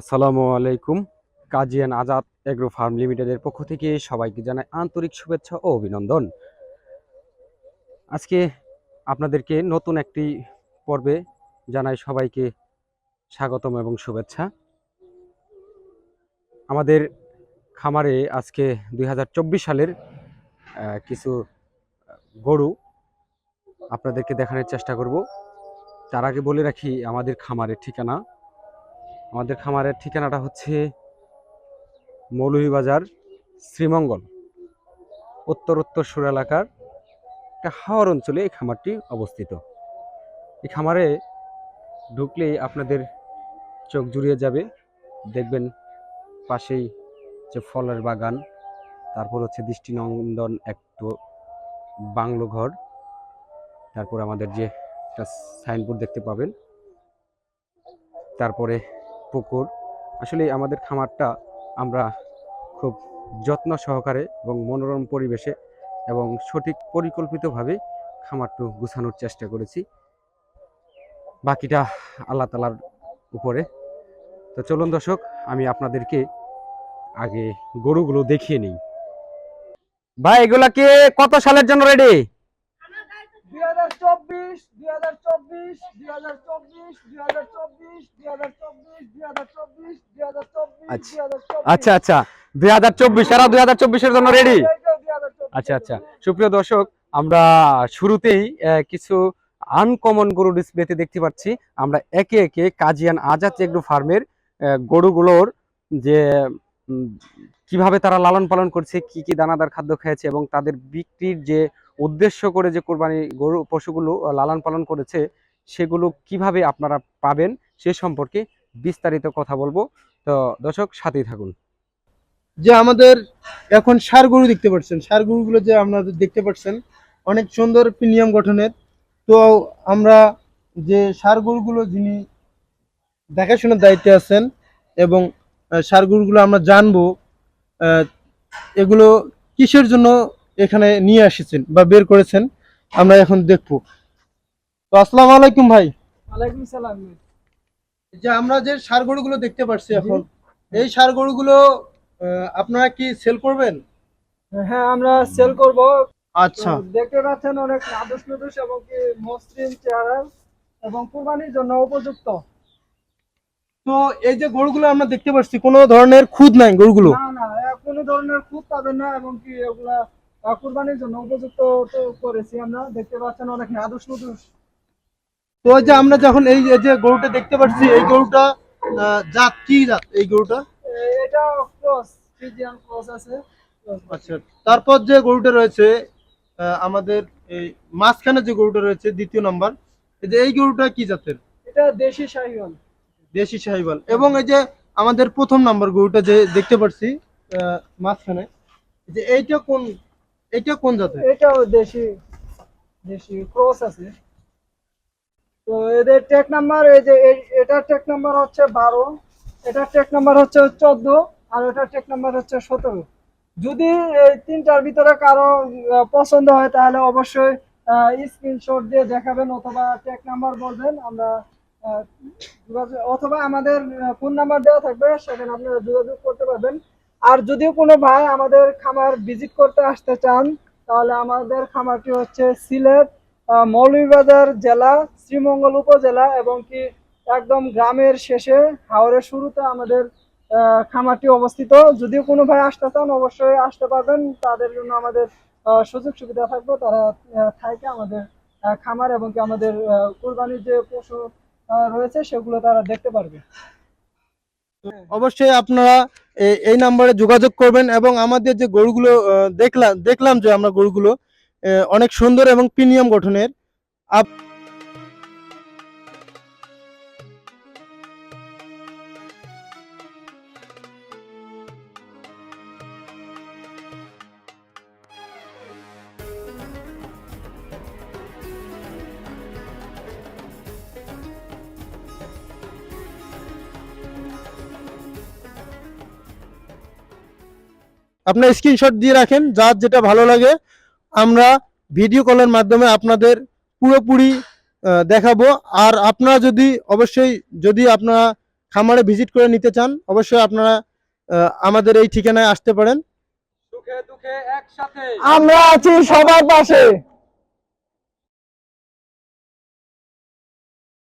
আসসালামু আলাইকুম। কাজিয়ান Azad agro farm লিমিটেডের পক্ষ থেকে সবাইকে জানাই আন্তরিক শুভেচ্ছা ও অভিনন্দন। আজকে আপনাদেরকে নতুন একটি পর্বে জানাই সবাইকে স্বাগতম এবং শুভেচ্ছা। আমাদের খামারে আজকে দু হাজার চব্বিশ সালের কিছু গরু আপনাদেরকে দেখানোর চেষ্টা করব। তার আগে বলে রাখি, আমাদের খামারের ঠিকানা আমাদের খামারের ঠিকানাটা হচ্ছে মৌলভীবাজার, শ্রীমঙ্গল উত্তর সুর এলাকার একটা হাওয়ার অঞ্চলে এই খামারটি অবস্থিত। এই খামারে ঢুকলেই আপনাদের চোখ জুড়িয়ে যাবে। দেখবেন পাশেই যে ফলের বাগান, তারপর হচ্ছে দৃষ্টিনন্দন একটু বাংলো ঘর, তারপর আমাদের যে একটা সাইনবোর্ড দেখতে পাবেন। তারপরে পুকুর। আসলে আমাদের খামারটা আমরা খুব যত্ন সহকারে এবং মনোরম পরিবেশে এবং সঠিক পরিকল্পিতভাবে খামারটু গুছানোর চেষ্টা করেছি। বাকিটা আল্লাহ তালার উপরে। তো চলুন দর্শক, আমি আপনাদেরকে আগে গরুগুলো দেখিয়ে নিই। ভাই এগুলাকে কত সালের জন্য রেডি হাজার চব্বিশ দুই হাজার চব্বিশ দুই হাজার চব্বিশ দুই হাজার চব্বিশ দুই হাজার চব্বিশ দুই হাজার চব্বিশ দুই হাজার চব্বিশ আচ্ছা। আচ্ছা আচ্ছা দুই হাজার চব্বিশ এরা দুই হাজার চব্বিশের জন্য রেডি আচ্ছা আচ্ছা সুপ্রিয় দর্শক আমরা শুরুতেই কিছু আনকমন গরু ডিসপ্লেতে দেখতে পাচ্ছি আমরা একে একে কাজিয়ান আজাদ এগ্রো ফার্মের গরুগুলোর যে কীভাবে তারা লালন পালন করছে কি কি দানাদার খাদ্য খেয়েছে এবং তাদের বিক্রির যে উদ্দেশ্য করে যে কোরবানি গরু, পশুগুলো লালন পালন করেছে, সেগুলো কীভাবে আপনারা পাবেন সে সম্পর্কে বিস্তারিত কথা বলব। তো দর্শক, সাথেই থাকুন। যে আমাদের এখন সার গরু দেখতে পাচ্ছেন, সার গরুগুলো যে আপনারা দেখতে পাচ্ছেন, অনেক সুন্দর প্রিমিয়াম গঠনের। তো আমরা যে সার গরুগুলো যিনি দেখাশোনার দায়িত্বে আছেন এবং সার গরুগুলো আমরা জানব এগুলো কিসের জন্য এখানে নিয়ে এসেছেন বা বের করেছেন আমরা এখন দেখব। তো আসসালামু আলাইকুম ভাই। ওয়ালাইকুম সালাম। যে আমরা যে সার গরুগুলো দেখতে পাচ্ছি এখন এই সার গরুগুলো আপনারা কি সেল করবেন? হ্যাঁ আমরা সেল করব। আচ্ছা। দেখতে পাচ্ছেন অনেক নাদুস নুদুস এবং কি মসৃণ চেহারা এবং কুরবানির জন্য উপযুক্ত। তো এই যে গরুগুলো আমরা দেখতে পাচ্ছি কোনো ধরনের খুদ নাই গরুগুলো? না না কোনো ধরনের খুব পাবেন না এবং কি এগুলা কুরবানির জন্য উপযুক্ত তো করেছি আমরা। দেখতে পাচ্ছেন অনেক নাদুস নুদুস। তো যে আমরা যখন এই যে গরুটা দেখতে পাচ্ছি এই গরুটা জাত কি জাত এই গরুটা? এটা ক্রস ফিজিয়ান ক্রস আছে। আচ্ছা তারপর যে গরুটা রয়েছে আমাদের এই মাঝখানে যে গরুটা রয়েছে দ্বিতীয় নাম্বার এই যে এই গরুটা কি জাতের? এটা দেশি শাহিওয়াল। দেশি সাহিবাল এবং এই যে আমাদের প্রথম নাম্বার গরুটা যে দেখতে পাচ্ছি মাঝখানে যে এইটা কোন এইটা কোন জাতের? এটাও দেশি দেশি, ক্রস আছে। তো এদের টেক নাম্বার এই যে এটার টেক নাম্বার হচ্ছে বারো, এটার টেক নাম্বার হচ্ছে চোদ্দ, আর এটার টেক নাম্বার হচ্ছে সতেরো। যদি এই তিনটার ভিতরে কারও পছন্দ হয়, তাহলে অবশ্যই স্ক্রিনশট দিয়ে দেখাবেন অথবা টেক নাম্বার বলবেন, আমরা অথবা আমাদের ফোন নাম্বার দেওয়া থাকবে, সেখানে আপনারা যোগাযোগ করতে পারবেন। আর যদিও কোনো ভাই আমাদের খামার ভিজিট করতে আসতে চান, তাহলে আমাদের খামারটি হচ্ছে সিলেট মৌলভীবাজার জেলা, শ্রীমঙ্গল উপজেলা এবং কি একদম গ্রামের শেষে হাওড়ের শুরুতে আমাদের খামারটি অবস্থিত। যদিও কোনো ভাই আসতে চান, অবশ্যই আসতে পারবেন। তাদের জন্য আমাদের সুযোগ সুবিধা থাকবে। তারা থাকে আমাদের খামার এবং কি আমাদের কুরবানির যে পশু রয়েছে সেগুলো তারা দেখতে পারবে। অবশ্যই আপনারা এই নাম্বারে যোগাযোগ করবেন এবং আমাদের যে গরুগুলো দেখলাম দেখলাম যে আমরা গরুগুলো অনেক সুন্দর এবং প্রিমিয়াম গঠনের। আপ- আপনার স্ক্রিনশট দিয়ে রাখেন যার যেটা ভালো লাগে আমরা ভিডিও কলের মাধ্যমে আপনাদের পুরোপুরি দেখাবো। আর আপনারা যদি অবশ্যই যদি আপনারা খামারে ভিজিট করে নিতে চান অবশ্যই আপনারা আমাদের এই ঠিকানায় আসতে পারেন। একসাথে। আমরা আছি সবার পাশে।